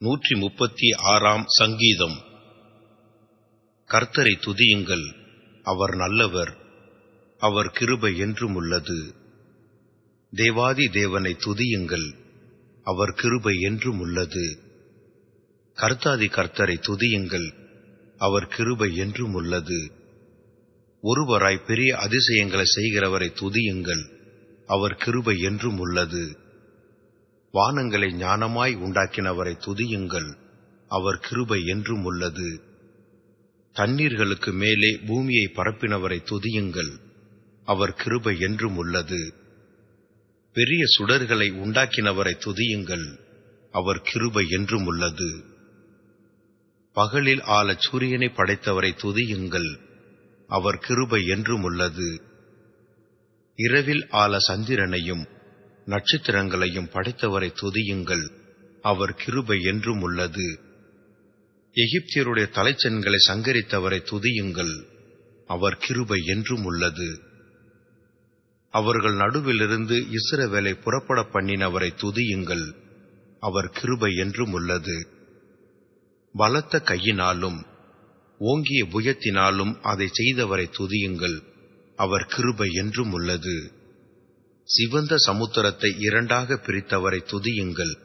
நூற்றி முப்பத்தி ஆறாம் சங்கீதம். கர்த்தரை துதியுங்கள் அவர் நல்லவர் அவர் கிருபை என்றும் உள்ளது தேவாதி தேவனை துதியுங்கள் அவர் கிருபை என்றும் உள்ளது கர்த்தாதி கர்த்தரை துதியுங்கள் அவர் கிருபை என்றும் உள்ளது ஒருவராய் பெரிய அதிசயங்களை செய்கிறவரை துதியுங்கள் அவர் கிருபை என்றும் உள்ளது வானங்களை ஞானமாய் உண்டாக்கினவரை துதியுங்கள். அவர் கிருபை என்றும் உள்ளது. தண்ணீர்களுக்கு மேலே பூமியை பரப்பினவரை துதியுங்கள். அவர் கிருபை என்றும் உள்ளது. பெரிய சுடர்களை உண்டாக்கினவரை துதியுங்கள். அவர் கிருபை என்றும் உள்ளது. பகலில் ஆல சூரியனை படைத்தவரை துதியுங்கள். அவர் கிருபை என்றும் உள்ளது. இரவில் ஆல சந்திரனையும் நட்சத்திரங்களையும் படைத்தவரை துதியுங்கள். அவர் கிருபை என்றும் உள்ளது. எகிப்தியருடைய தலைச்சன்களை சங்கரித்தவரை துதியுங்கள். அவர் கிருபை என்றும் உள்ளது. அவர்கள் நடுவிலிருந்து இஸ்ரவேலை புறப்பட பண்ணினவரை துதியுங்கள். அவர் கிருபை என்றும் உள்ளது. பலத்த கையினாலும் ஓங்கிய புயத்தினாலும் அதை செய்தவரை துதியுங்கள். அவர் கிருபை என்றும் உள்ளது. சிவந்த சமுத்திரத்தை இரண்டாக பிரித்தவரை துதியுங்கள்.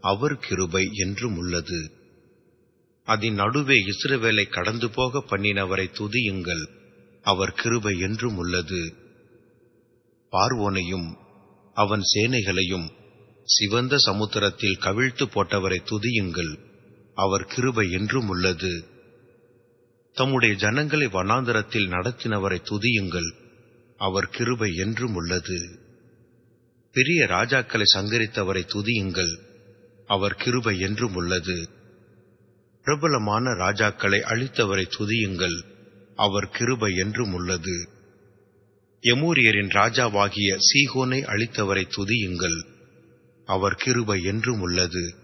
அவர் கிருபை என்றும் உள்ளது. அதன் நடுவே இஸ்ரவேலை கடந்து போக பண்ணினவரை துதியுங்கள். அவர் கிருபை என்றும் உள்ளது. பார்வோனையும் அவன் சேனைகளையும் சிவந்த சமுத்திரத்தில் கவிழ்த்து போட்டவரை துதியுங்கள். அவர் கிருபை என்றும் உள்ளது. தம்முடைய ஜனங்களை வனாந்தரத்தில் நடத்தினவரை துதியுங்கள். அவர் கிருபை என்றும் உள்ளது. பெரிய ராஜாக்களை சங்கரித்தவரை துதியுங்கள். அவர் கிருபை என்றும் உள்ளது. பிரபலமான ராஜாக்களை அழித்தவரை துதியுங்கள். அவர் கிருபை என்றும் உள்ளது. எமூரியரின் ராஜாவாகிய சீகோனை அழித்தவரை துதியுங்கள். அவர் கிருபை என்றும் உள்ளது.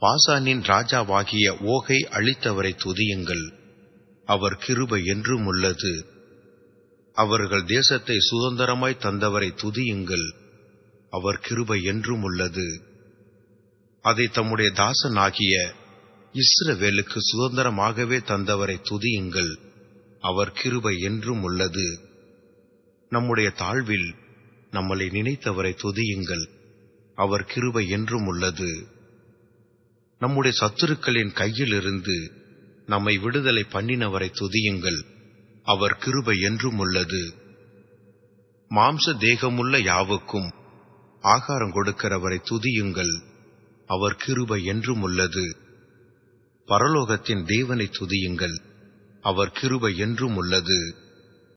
பாசானின் ராஜாவாகிய ஓகை அழித்தவரை துதியுங்கள். அவர் கிருபை என்றும் உள்ளது. அவர்கள் தேசத்தை சுதந்திரமாய் தந்தவரை துதியுங்கள். அவர் கிருபை என்றும் உள்ளது. அதை தம்முடைய தாசனாகிய இஸ்ரவேலுக்கு சுதந்திரமாகவே தந்தவரை துதியுங்கள். அவர் கிருபை என்றும் உள்ளது. நம்முடைய தாழ்வில் நம்மளை நினைத்தவரை துதியுங்கள். அவர் கிருபை என்றும் உள்ளது. நம்முடைய சத்துருக்களின் கையிலிருந்து நம்மை விடுதலை பண்ணினவரை துதியுங்கள். அவர் கிருபை என்றும் உள்ளது. மாம்ச தேகமுள்ள யாவுக்கும் ஆகாரம் கொடுக்கிறவரை துதியுங்கள். அவர் கிருபை என்றும் உள்ளது. பரலோகத்தின் தேவனை துதியுங்கள். அவர் கிருபை என்றும் உள்ளது.